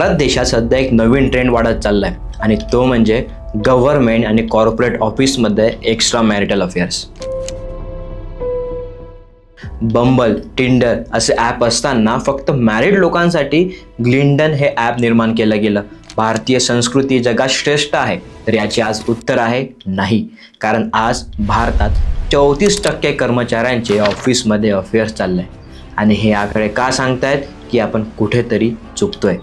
भारत देशात सध्या एक नवीन ट्रेंड वाढत चाललाय. आणि तो म्हणजे गव्हर्नमेंट आणि कॉर्पोरेट ऑफिसमध्ये extra marital affairs Bumble Tinder असे ॲप असताना फक्त मॅरिड लोकांसाठी ग्लिंडन हे ॲप निर्माण केलं गेलं. भारतीय संस्कृती जगात श्रेष्ठ आहे तर याचे आज उत्तर आहे नाही. कारण आज भारतात चौतीस टक्के कर्मचाऱ्यांचे ऑफिसमध्ये अफेअर्स चालले आणि हे आकडे का सांगतायत? की आपण कुठेतरी चुकतोय.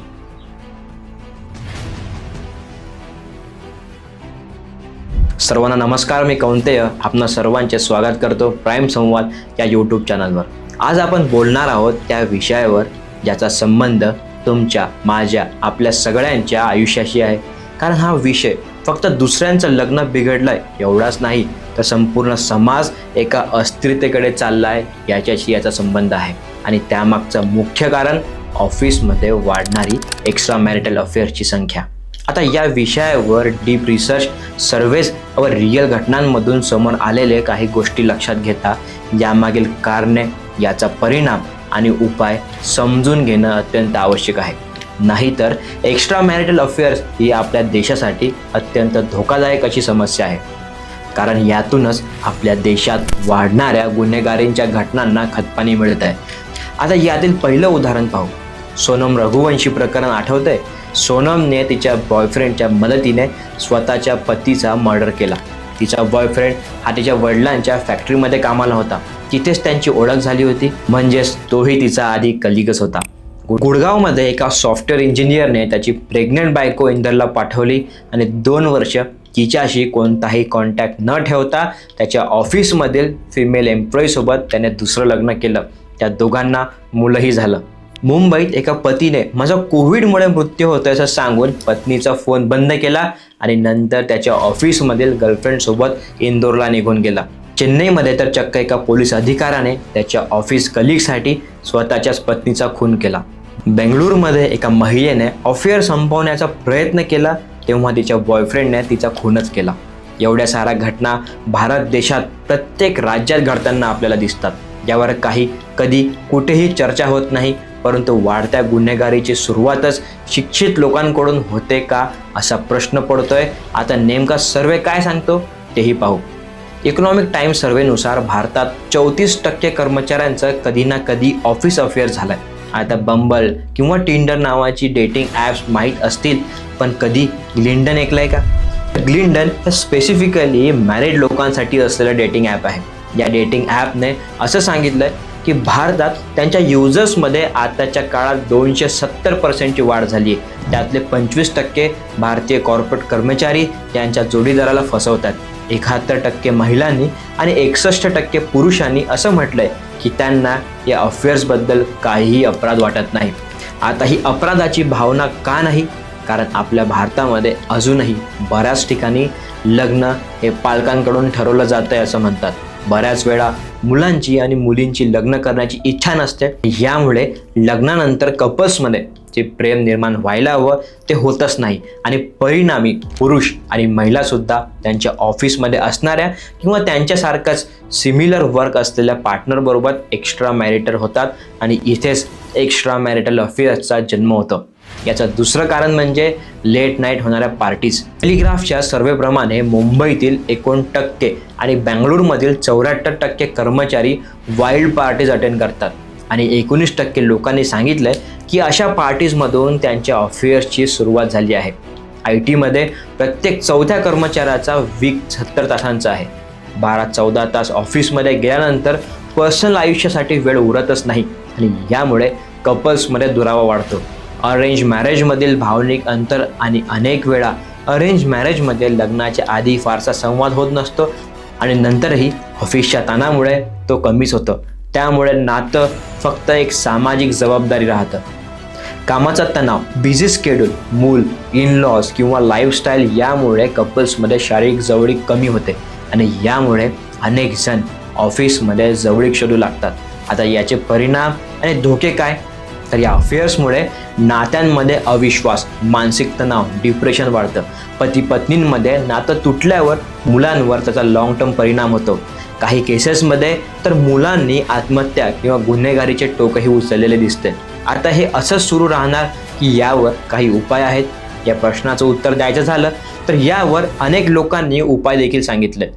सर्वांना नमस्कार मी कौंतेय आपणा सर्वांचे स्वागत करतो प्राईम संवाद या यूट्यूब चॅनलवर आज आपण बोलणार आहोत त्या विषयावर ज्याचा संबंध तुमच्या माझ्या आपल्या सगळ्यांच्या आयुष्याशी आहे. कारण हा विषय फक्त दुसऱ्यांचं लग्न बिघडलंय एवढाच नाही तर संपूर्ण समाज एका अस्थिरतेकडे चालला आहे याच्याशी याचा संबंध आहे. आणि त्यामागचं मुख्य कारण ऑफिसमध्ये वाढणारी एक्स्ट्रा मॅरिटल अफेअर्सची संख्या. आता या विषयावर डीप रिसर्च सर्वेज व रिअल घटनांमधून समोर आलेले काही गोष्टी लक्षात घेता. यामागील कारणे याचा परिणाम आणि उपाय समजून घेणं अत्यंत आवश्यक आहे. नाहीतर एक्स्ट्रा मॅरिटल अफेअर्स ही आपल्या देशासाठी अत्यंत धोकादायक अशी समस्या आहे. कारण यातूनच आपल्या देशात वाढणाऱ्या गुन्हेगारींच्या घटनांना खतपाणी मिळत आहे. आता यातील पहिलं उदाहरण पाहू. सोनम रघुवंशी प्रकरण आठवतंय. सोनमने तिच्या बॉयफ्रेंडच्या मदतीने स्वतःच्या पतीचा मर्डर केला. तिचा बॉयफ्रेंड हा तिच्या वडिलांच्या फॅक्टरीमध्ये कामाला होता. तिथेच त्यांची ओळख झाली होती. म्हणजेच तोही तिचा आधी कलिगच होता. गुडगावमध्ये एका सॉफ्टवेअर इंजिनियरने त्याची प्रेग्नंट बायको इंदरला पाठवली आणि दोन वर्ष तिच्याशी कोणताही कॉन्टॅक्ट न ठेवता त्याच्या ऑफिसमधील फिमेल एम्प्लॉईसोबत त्याने दुसरं लग्न केलं. त्या दोघांना मुलंही झालं. मुंबईत एका पतीने माझा कोविडमुळे मृत्यू होतोय असं सांगून पत्नीचा फोन बंद केला आणि नंतर त्याच्या ऑफिसमधील गर्लफ्रेंडसोबत इंदोरला निघून गेला. चेन्नईमध्ये तर चक्क एका पोलीस अधिकाऱ्याने त्याच्या ऑफिस कलिगसाठी स्वतःच्याच पत्नीचा खून केला. बेंगळुरूमध्ये एका महिलेने अफेअर संपवण्याचा प्रयत्न केला तेव्हा तिच्या बॉयफ्रेंडने तिचा खूनच केला. एवढ्या साऱ्या घटना भारत देशात प्रत्येक राज्यात घडताना आपल्याला दिसतात. यावर काही कधी कुठेही चर्चा होत नाही. परंतु वाढत्या गुन्हेगारीची सुरुवातच शिक्षित लोकांकडून होते का असा प्रश्न पडतोय. आता नेमका सर्वे काय सांगतो तेही पाहू. इकॉनॉमिक टाईम सर्वेनुसार भारतात चौतीस टक्के कर्मचाऱ्यांचं कधी ना कधी ऑफिस अफेअर झालंय. आता बंबल किंवा टिंडर नावाची डेटिंग ॲप्स माहीत असतील पण कधी ग्लिंडन ऐकलंय का? ग्लिंडन हे स्पेसिफिकली मॅरिड लोकांसाठी असलेलं डेटिंग ॲप आहे. या डेटिंग ॲपने असं सांगितलंय की भारतात त्यांच्या युजर्समध्ये आताच्या काळात दोनशे सत्तर पर्सेंटची वाढ झाली आहे. त्यातले पंचवीस टक्के भारतीय कॉर्पोरेट कर्मचारी त्यांच्या जोडीदाराला फसवतात. एकाहत्तर टक्के महिलांनी आणि एकसष्ट टक्के पुरुषांनी असं म्हटलंय की त्यांना या अफेअर्सबद्दल काहीही अपराध वाटत नाही. आता ही अपराधाची भावना का नाही? कारण आपल्या भारतामध्ये अजूनही बऱ्याच ठिकाणी लग्न हे पालकांकडून ठरवलं जातं आहे असं म्हणतात. बऱ्याच वेळा मुलांची आणि मुलींची लग्न करण्याची इच्छा नसते. यामुळे लग्नानंतर कपल्समध्ये जे प्रेम निर्माण व्हायला हवं ते होतच नाही. आणि परिणामी पुरुष आणि महिलासुद्धा त्यांच्या ऑफिसमध्ये असणाऱ्या किंवा त्यांच्यासारखंच सिमिलर वर्क असलेल्या पार्टनरबरोबर एक्स्ट्रा मॅरिटल होतात. आणि इथेच एक्स्ट्रा मॅरिटल अफेअर्सचा जन्म होतो. याचं दुसरं कारण म्हणजे लेट नाईट होणाऱ्या पार्टीज टेलिग्राफच्या सर्वेप्रमाणे मुंबईतील एकोण टक्के आणि बँगलोरमधील चौऱ्याहत्तर टक्के कर्मचारी वाईल्ड पार्टीज अटेंड करतात. आणि एकोणीस टक्के लोकांनी सांगितलंय की अशा पार्टीजमधून त्यांच्या अफेअर्सची सुरुवात झाली आहे. आय टीमध्ये प्रत्येक चौथ्या कर्मचाऱ्याचा वीक सत्तर तासांचा आहे. बारा चौदा तास ऑफिसमध्ये गेल्यानंतर पर्सनल आयुष्यासाठी वेळ उरतच नाही आणि यामुळे कपल्समध्ये दुरावा वाढतो. अरेंज मॅरेजमधील भावनिक अंतर आणि अनेक वेळा अरेंज मॅरेजमध्ये लग्नाच्या आधी फारसा संवाद होत नसतो आणि नंतरही ऑफिसच्या ताणामुळे तो कमीच होतो. त्यामुळे नातं फक्त एक सामाजिक जबाबदारी राहतं. कामाचा तणाव बिझी स्केड्यूल मूल इन लॉज किंवा लाईफस्टाईल यामुळे कपल्समध्ये शारीरिक जवळीक कमी होते आणि यामुळे अनेक जण ऑफिसमध्ये जवळीक शोधू लागतात. आता याचे परिणाम आणि धोके काय? तर या अफेअर्समुळे नात्यांमध्ये अविश्वास मानसिक तणाव डिप्रेशन वाढतं. पती पत्नींमध्ये नातं तुटल्यावर मुलांवर त्याचा लाँग टर्म परिणाम होतो. काही केसेसमध्ये तर मुलांनी आत्महत्या किंवा गुन्हेगारीचे टोकही उचललेले दिसते. आता हे असंच सुरू राहणार की यावर काही उपाय आहेत? या प्रश्नाचं उत्तर द्यायचं झालं तर यावर अनेक लोकांनी उपाय देखील सांगितले.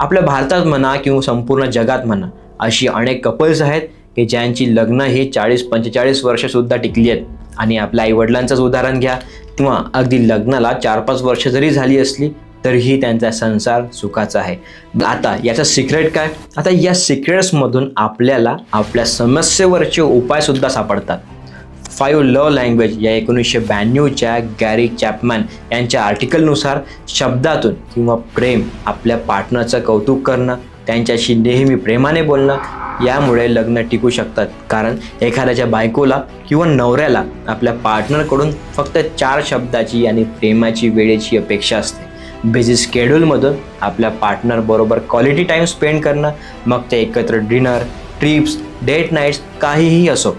आपल्या भारतात म्हणा किंवा संपूर्ण जगात म्हणा अशी अनेक कपल्स आहेत की ज्यांची लग्न ही चाळीस पंचेचाळीस वर्षसुद्धा टिकली आहेत. आणि आपल्या आईवडिलांचंच उदाहरण घ्या. किंवा अगदी लग्नाला चार पाच वर्ष जरी झाली असली तरीही त्यांचा संसार सुखाचा आहे. आता याचं सिक्रेट काय? आता या सिक्रेट्समधून आपल्याला आपल्या समस्येवरचे उपायसुद्धा सापडतात. फाईव्ह लव लँग्वेज या एकोणीसशे ब्याण्णवच्या गॅरी चॅपमॅन यांच्या आर्टिकलनुसार शब्दातून किंवा प्रेम आपल्या पार्टनरचं कौतुक करणं त्यांच्याशी नेहमी प्रेमाने बोलणं यामुळे लग्न टिकू शकतात. कारण एखाद्याच्या बायकोला किंवा नवऱ्याला आपल्या पार्टनरकडून फक्त चार शब्दाची आणि प्रेमाची वेळेची अपेक्षा असते. बिझी स्केड्यूलमधून आपल्या पार्टनरबरोबर क्वालिटी टाईम स्पेंड करणं मग ते एकत्र डिनर ट्रिप्स डेट नाईट्स काहीही असो.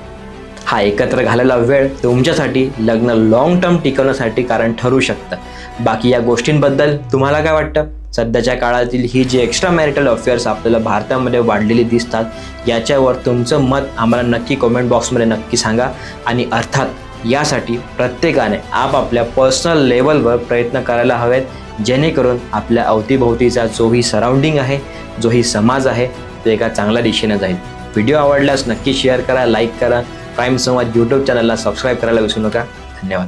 हा एकत्र घालायला वेळ तुमच्यासाठी लग्न लॉंग टर्म टिकवण्यासाठी कारण ठरू शकतं. बाकी या गोष्टींबद्दल तुम्हाला काय वाटतं? सध्याच्या काळातील ही जी एक्स्ट्रा मॅरिटल अफेअर्स आपल्याला भारतामध्ये वाढलेली दिसतात याच्यावर तुमचं मत आम्हाला नक्की कमेंट बॉक्समध्ये नक्की सांगा. आणि अर्थात यासाठी प्रत्येकाने आपापल्या पर्सनल लेवलवर प्रयत्न करायला हवेत जेणेकरून आपल्या अवतीभोवतीचा जोही सराउंडिंग आहे जोही समाज आहे तो एका चांगल्या दिशेने जाईल. व्हिडिओ आवडल्यास नक्की शेअर करा लाईक करा. प्राईम संवाद यूट्यूब चॅनलला सबस्क्राईब करायला विसरू नका. धन्यवाद.